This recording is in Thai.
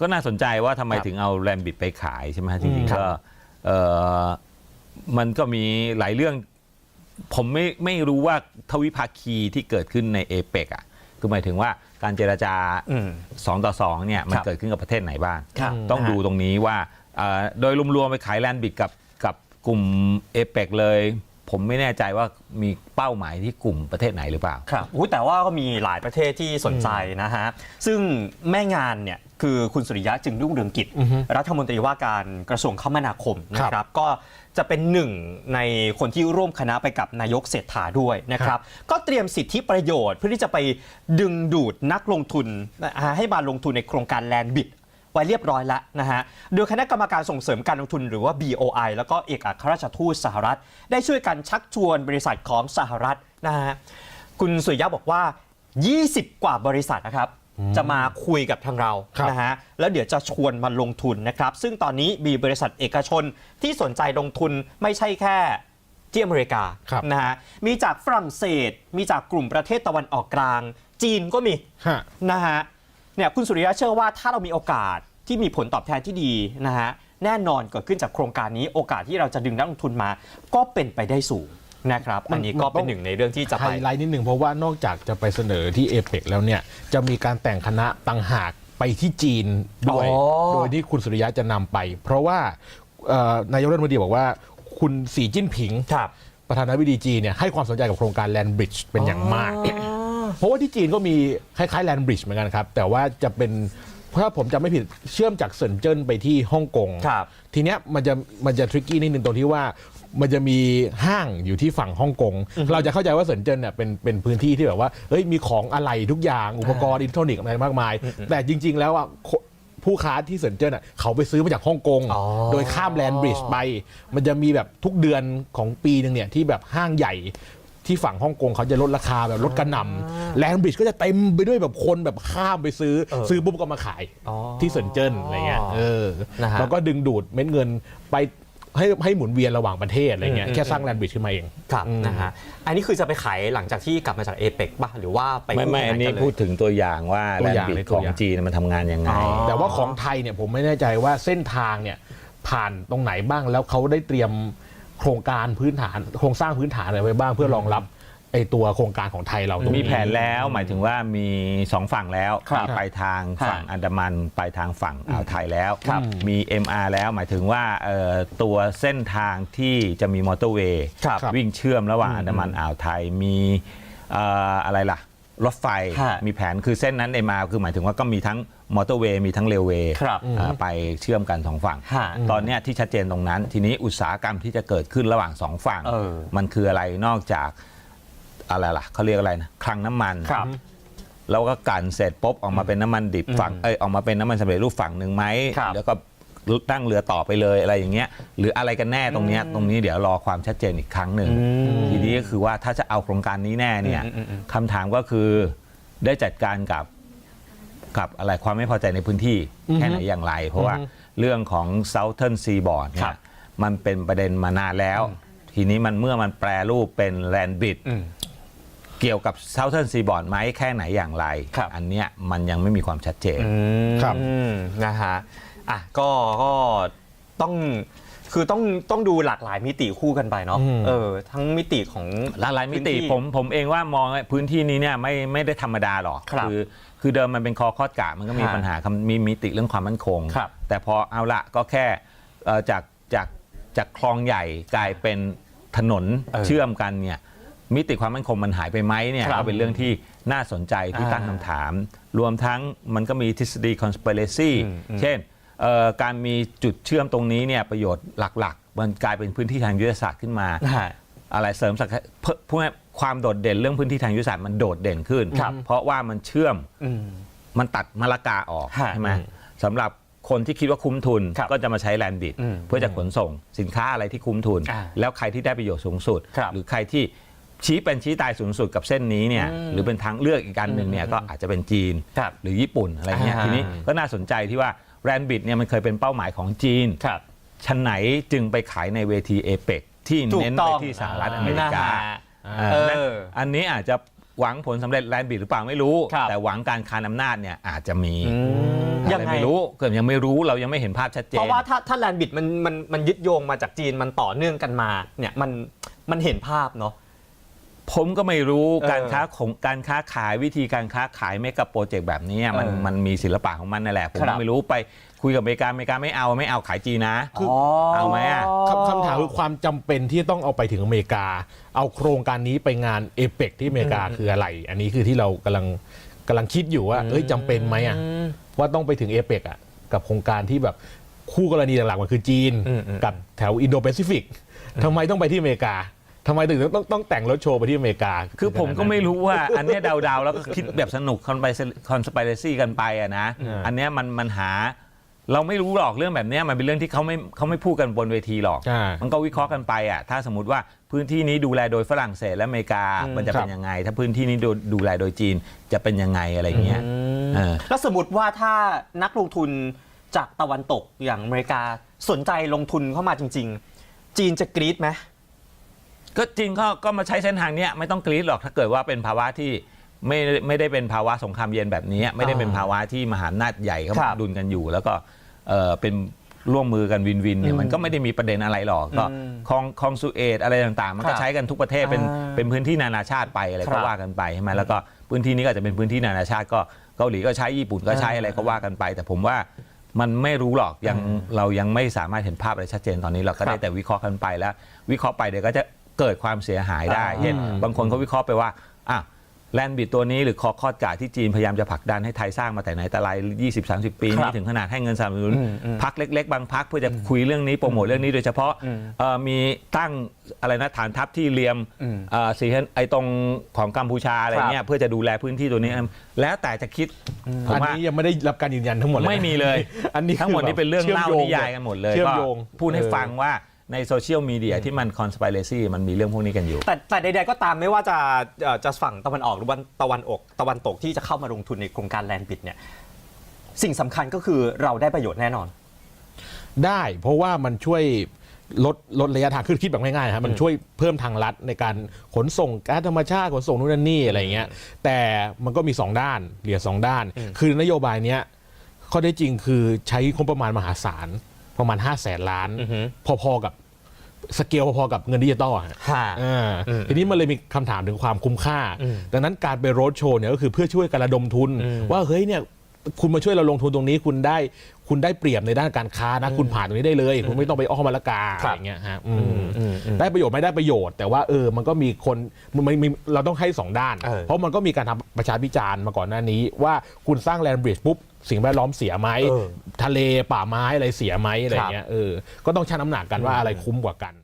ก็น่าสนใจว่าทำไมครับถึงเอาแรมบิดไปขายใช่ไหมฮะจอืริงมๆก็เอ่อมันก็มีหลายเรื่อง ผมไม่ไม่รู้ว่าทวิภาคีที่เกิดขึ้นในเอเปกอะคือหมายถึงว่าการเจรจาอืม2ต่อ2เนี่ยมันครับเกิดขึ้นกับประเทศไหนบ้าง ครับต้องนะฮะดูตรงนี้ว่าเอ่อโดยรวมๆไปขายแลนบิดกับกับกลุ่มเอเปกเลย ผมไม่แน่ใจว่ามีเป้าหมายที่กลุ่มประเทศไหนหรือเปล่า ครับอุ๊ยแต่ว่าก็มีหลายประเทศที่สนใจนะฮะ ซึ่งแม่งานเนี่ยคือคุณสุริยะจึงรุ่งเรืองกิจ อือฮึรัฐมนตรีว่าการกระทรวงคมนาคมนะคครัรับบ ก็จะเป็นหนึ่งในคนที่ร่วมคณะไปกับนายกเศรษฐาด้วยนะครับ ก็เตรียมสิทธิประโยชน์เพื่อที่จะไปดึงดูดนักลงทุนนะฮะให้มาลงทุนในโครงการแลนบิด ไว้เรียบร้อยแล้วนะฮะ โดยคณะกรรมการส่งเสริมการลงทุนหรือว่า BOI แล้วก็เอกอัครราชทูตสหรัฐ ได้ช่วยกันชักชวนบริษัทของสหรัฐนะฮะ คุณสุริยะบอกว่า 20 กว่าบริษัทนะครับจะมาคุยกับทางเราครับนะฮะ แล้วเดี๋ยวจะชวนมาลงทุนนะครับ ซึ่งตอนนี้มีบริษัทเอกชนที่สนใจลงทุนไม่ใช่แค่ที่อเมริกาครับนะฮะ มีจากฝรั่งเศส มีจากกลุ่มประเทศตะวันออกกลาง จีนก็มีฮะนะฮะ เนี่ยคุณสุริยะเชื่อว่าถ้าเรามีโอกาสที่มีผลตอบแทนที่ดีนะฮะแน่นอนเกิดขึ้นจากโครงการนี้โอกาสที่เราจะดึงนักลงทุนมา ก็เป็นไปได้สูงนะครับ อันนี้ก็เป็นหนึ่งในเรื่องที่จะไฮไป ไลท์นิดหนึ่งเพราะว่านอกจากจะไปเสนอที่เอเปกแล้วเนี่ยจะมีการแต่งคณะต่างหากไปที่จีนด้วย อ๋อ โดยที่คุณสุริยะจะนำไป เพราะว่าเอ่อนายกรัฐมนตรีบอกว่าคุณสีจิ้นผิง ครับ ประธานาธิบดีจีนเนี่ยให้ความสนใจกับโครงการแลนบริดจ์เป็นอย่างมากเพ ราะว่าที่จีนก็มีคล้ายๆแลนบริดจ์เหมือนกันครับ แต่ว่าจะเป็นถ้าผมจำไม่ผิดเชื่อมจากเซินเจิ้นไปที่ฮ่องกงครับทีเนี้ยมันจะมันจะทริกกี้นิดนึงตรงที่ว่ามันจะมีห้างอยู่ที่ฝั่งฮ่องกง เราจะเข้าใจว่าเซินเจิ้นเนี่ยเป็นเป็นพื้นที่ที่แบบว่าเฮ้ยมีของอะไรทุกอย่างอุปกรณ์อิเล็กทรอนิกส์อะไรมากมาย แต่จริง ๆ แล้วอะโคผู้ค้าที่เซินเจิ้นอะเขาไปซื้อมาจากฮ่องกง อ๋อ โดยข้ามแลนบริดจ์ไป มันจะมีแบบทุกเดือนของปีหนึ่งเนี่ยที่แบบห้างใหญ่ ที่ฝั่งฮ่องกงเขาจะลดราคาแบบลดกระหน่ำแลนบริดจ์ก็จะเต็มไปด้วยแบบคนแบบข้ามไปซื้อเออซื้อปุ๊บก็มาขายอ๋อที่เซินเจิ้นอะไรเงี้ยเออนะฮะ แล้วก็ดึงดูดเม็ดเงินไปให้ให้หมุนเวียนระหว่างประเทศอะไรเงี้ยอืมแค่สร้างแลนบริดจ์ขึ้นมาเอง ครับอืม นะฮะอันนี้คือจะไปขายหลังจากที่กลับมาจากเอเปกป่ะหรือว่าไปไม่ไม่คู่ขายอันนี้กัเลยพูดถึงตัวอย่างว่าตัแลวนอย่างบิดเลยขตัวองอย่าง จีนมันทำงานยังไง อ๋อ แต่ว่าของไทยเนี่ยผมไม่แน่ใจว่าเส้นทางเนี่ยผ่านตรงไหนบ้างแล้วเขาได้เตรียม โครงการพื้นฐานโครงสร้างพื้นฐานอะไรไว้บ้างเพื่อรองรับไอตัวโครงการของไทยเราตรงมีนี้ แผนแล้วหมายถึงว่ามีสองฝั่งแล้วครับมีปลายทางครับฝั่งอันดามันปลายทางฝั่งอ่าวไทยแล้ว ครับมี MR แล้วหมายถึงว่าเอ่อตัวเส้นทางที่จะมีมอเตอร์เวย์ครับวิ่งเชื่อมระหว่างอันดามันอ่าวไทยมีเอ่ออะไรล่ะ รถไฟฮะมีแผนคือเส้นนั้น MR คือหมายถึงว่าก็มีทั้ง มอเตอร์เวย์มีทั้งเรลเวย์ครับอ่าไปเชื่อมกันสองฝั่ง ฮะตอนเนี้ยที่ชัดเจนตรงนั้น ทีนี้อุตสาหกรรมที่จะเกิดขึ้นระหว่างสองฝั่ง เออมันคืออะไรนอกจากอะไรล่ะเขาเรียกอะไรนะคลังน้ำมันครับ แล้วก็กลั่นเสร็จปุ๊บออกมาเป็นน้ำมันดิบฝั่งเอ้ยออกมาเป็นน้ำมันสำเร็จรูปฝั่งหนึ่งไหมครับ แล้วก็ตั้งเรือต่อไปเลยอะไรอย่างเงี้ยหรืออะไรกันแน่ตรงเนี้ยตรงนี้เดี๋ยวรอความชัดเจนอีกครั้งหนึ่งมทีนี้ก็คือว่าถ้าจะเอาโครงการนี้แน่เนี่ยอืมอืมอืมคำถามก็คือได้จัดการกับ กับอะไรความไม่พอใจในพื้นที่อือฮึแค่ไหนอย่างไร เพราะว่าอือฮึเรื่องของ Southern Seaboard เนี่ครัยบ มันเป็นประเด็นมานานแล้ว ทีนี้มันเมื่อมันแปรรูปเป็นแลนบิด อืม เกี่ยวกับ Southern Seaboard ไหมแค่ไหนอย่างไร ครับ อันเนี้ยมันยังไม่มีความชัดเจนครับอืมนะฮะอะก็ก็ต้อง คือต้องต้องดูหลากหลายมิติคู่กันไปเนาะอืมเออทั้งมิติของหลายๆมิติพื้นที่ผมผมเองว่ามองว่าพื้นที่นี้เนี่ยไม่ไม่ได้ธรรมดาหรอกครับอคือเดิมมันเป็นคอคอดกะมันก็มีฮะปัญหาคำมีมิติเรื่องความมั่นคงครับแต่พอเอาละก็แค่เอ่อจากจากจากคลองใหญ่กลายเป็นถนนเออเชื่อมกันเนี่ยมิติความมั่นคงมันหายไปไหมเนี่ยครับก็เป็นเรื่องที่น่าสนใจที่อ่าตั้งคำถาม รวมทั้งมันก็มีทฤษฎี conspiracy อืมอืมเช่นเอ่อ การมีจุดเชื่อมตรงนี้เนี่ยประโยชน์หลักๆ มันกลายเป็นพื้นที่ทางยุทธศาสตร์ขึ้นมานะฮะอะไรเสริมศักยเพิ่มพูดง่ายๆความโดดเด่นเรื่องพื้นที่ทางยุทธศาสตร์มันโดดเด่นขึ้นครับเพราะว่ามันเชื่อมอืมมันตัดมะละกาออกฮะใช่ไหมอืมสำหรับคนที่คิดว่าคุ้มทุนครับก็จะมาใช้แลนด์บิดอืมเพื่อจะขนส่งสินค้าอะไรที่คุ้มทุนอ่าแล้วใครที่ได้ประโยชน์สูงสุดครับหรือใครที่ชี้เป็นชี้ตายสูงสุดกับเส้นนี้เนี่ยอืมหรือเป็นทางเลือกอีกการหนึ่งเนี่ยอืมก็อาจจะเป็นจีนครับหรือญี่ปุ่นอะไรเงี้ยอ่าทีนี้ก็น่าสนใจที่ว่า แลนด์บิดเนี่ยมันเคยเป็นเป้าหมายของจีนครับชั้นไหนจึงไปขายในเวทีเอเปกที่ถูกเน้นต้ไปองที่สหรัฐอเมริกานะฮะเออนั่นเอออันนี้อาจจะหวังผลสำเร็จแลนบิดหรือเปล่าไม่รู้ครับแต่หวังการคานอำนาจเนี่ยอาจจะมีอืมอะไรยังไงไม่รู้เกิดยังไม่รู้เรายังไม่เห็นภาพชัดเจนเพราะว่าถ้าถ้าแลนบิดมันมันมันยึดโยงมาจากจีนมันต่อเนื่องกันมาเนี่ยมันมันเห็นภาพเนาะ ผมก็ไม่รู้เออการค้าของการค้าขายวิธีการค้าขายเมกะโปรเจกต์แบบนี้มันเออมันมีศิลปะของมันนั่นแหละ ผมครับก็ไม่รู้ไปคุยกับอเมริกาอเมริกาไม่เอาไม่เอาขายจีนนะคือเอาไหมอะคำคำถามคือความจำเป็นที่ต้องเอาไปถึงอเมริกา เอาโครงการนี้ไปงานเอเปกที่อเมริกาคืออะไร อันนี้คือที่เรากำลังกำลังคิดอยู่ว่าเอ้ยจำเป็นไหมอะว่าต้องไปถึงเอเปกอะกับโครงการที่แบบคู่กรณีหลักๆมันคือจีนอืมอืมกับแถวอินโดแปซิฟิกทำไมต้องไปที่อเมริกา ทำไมถึงต้องต้องแต่งรถโชว์ไปที่อเมริกาคือผมก็ไม่รู้ว่า อันเนี้ยเดาๆ แล้วก็คิดแบบสนุกคอนไปคอนสไปเรซี่กันไปอะนะอ่าอันเนี้ยมันมันหา เราไม่รู้หรอกเรื่องแบบเนี้ยมันเป็นเรื่องที่เขาไม่เขาไม่พูดกันบนเวทีหรอก อ่า มันก็วิเคราะห์กันไปอะ ถ้าสมมติว่าพื้นที่นี้ดูแลโดยฝรั่งเศสและอเมริกา อืม มันจะครับเป็นยังไง ถ้าพื้นที่นี้ดูดูแลโดยจีนจะเป็นยังไงอะไรอย่างเงี้ยเออ แล้วสมมติว่าถ้านักลงทุนจากตะวันตกอย่างอเมริกาสนใจลงทุนเข้ามาจริง ๆ จีนจะกรี๊ดไหม ก็จริงก็ก็มาใช้เส้นทางเนี้ยไม่ต้องกรี๊ดหรอกถ้าเกิดว่าเป็นภาวะที่ไม่ไม่ได้เป็นภาวะสงครามเย็นแบบนี้ ไม่ได้เป็นภาวะที่มหาอำนาจใหญ่เขาครับดุลกันอยู่ แล้วก็เออเป็นร่วมมือกันวินวินเนี่อืยมมันก็ไม่ได้มีประเด็นอะไรหรอกก็อืมคลองคลองสุเอตอะไรต่างๆ มันครัก็บใช้กันทุกประเทศเป็นอ่าเป็นพื้นที่นานาชาติไปอะไรครัก็บว่ากันไปใช่ไหมแล้วก็พื้นที่นี้ก็อาจจะเป็นพื้นที่นานาชาติก็เกาหลีก็ใช้ญี่ปุ่นก็ใช้อ่าอะไรก็ว่ากันไป แต่ผมว่ามันไม่รู้หรอกยังเรายังไม่สามารถเห็นภาพอะไรชัดเจนตอนนี้เราก็ได้แต่วิเคราะห์กันไปแล้ว วิเคราะห์ไปเดี๋ยวก็จะ เกิดความเสียหายได้อ่าเช่นบางคนเขาวิเคราะห์ไปว่าอะแลนบิดตัวนี้หรือคอคอดกาที่จีนพยายามจะผลักดันให้ไทยสร้างมาแต่ไหนแต่ไร20-30 ปีครันี้บถึงขนาดให้เงินสนับสนุนอืมอืมพักเล็ก ๆ บางพักเพื่อจะคุยเรื่องนี้โปรโมทเรื่องนี้โดยเฉพาะอืมเอ่อมีตั้งอะไรนะฐานทัพที่เลียมอืมเอ่อสีไอตรงของกัมพูชาอะไรเงี้ยเพื่อจะดูแลพื้นที่ตัวนี้ แล้วแต่จะคิดผมอันว่านี้ยังไม่ได้รับการยืนยันทั้งหมดเลยนะไม่มีเลย อันนี้ทั้งหมดนี้เป็นเรื่องชื่เล่าโยนิยายกันหมดเลยเชื่อมก็โยงพูดให้เออฟังว่า ในโซเชียลมีเดียที่มันคอน spiracy มันมีเรื่องพวกนี้กันอยู่ แต่แต่ใดๆก็ตามไม่ว่าจะเอ่อจะฝั่งตะวันออกหรือวันตะวันออกตะวันตกที่จะเข้ามาลงทุนในโครงการแลนด์บิดเนี่ยสิ่งสำคัญก็คือเราได้ประโยชน์แน่นอน ได้เพราะว่ามันช่วยลดลดระยะทางคือคิดแบบง่ายๆนะครับมันช่วยเพิ่มทางลัดในการขนส่งก๊าซธรรมชาติขนส่งนู่นนั่นนี่อะไรเงี้ยแต่มันก็มี 2 ด้านเหลือสองด้าน คือนโยบายเนี้ยข้อได้จริงคือใช้งบประมาณมหาศาล ประมาณ5 0 0แสนล้านอือฮึพอๆกับสเกลพอๆกับเงินดิจิตอลอะฮะค่ะอ่าอืมทีนี้มันเลยมีคำถามถึงความคุ้มค่าอืมดังนั้นการไปโรดโชว์เนี่ยก็คือเพื่อช่วยการระดมทุนอืมว่าเฮ้ยเนี่ย คุณมาช่วยเราลงทุนตรงนี้คุณได้คุณได้เปรียบในด้านการค้านะ คุณผ่านตรงนี้ได้เลย คุณไม่ต้องไปอ้อมมาละกาคอะรับไรเงี้ยฮะอืมอืมอืมได้ประโยชน์ไม่ได้ประโยชน์ แต่ว่าเออมันก็มีคนมันมันมีเราต้องให้สองด้าน เออ เพราะมันก็มีการทำประชาพิจารณ์มาก่อนหน้านี้ ว่าคุณสร้างแลนด์บริดจ์ปุ๊บ สิ่งแวดล้อมเสียไหมเออทะเลป่าไม้อะไรเสียไหมอะไรเงี้ยเออก็ต้องชั่งน้ำหนักกันว่าอะไรคุ้มกว่ากัน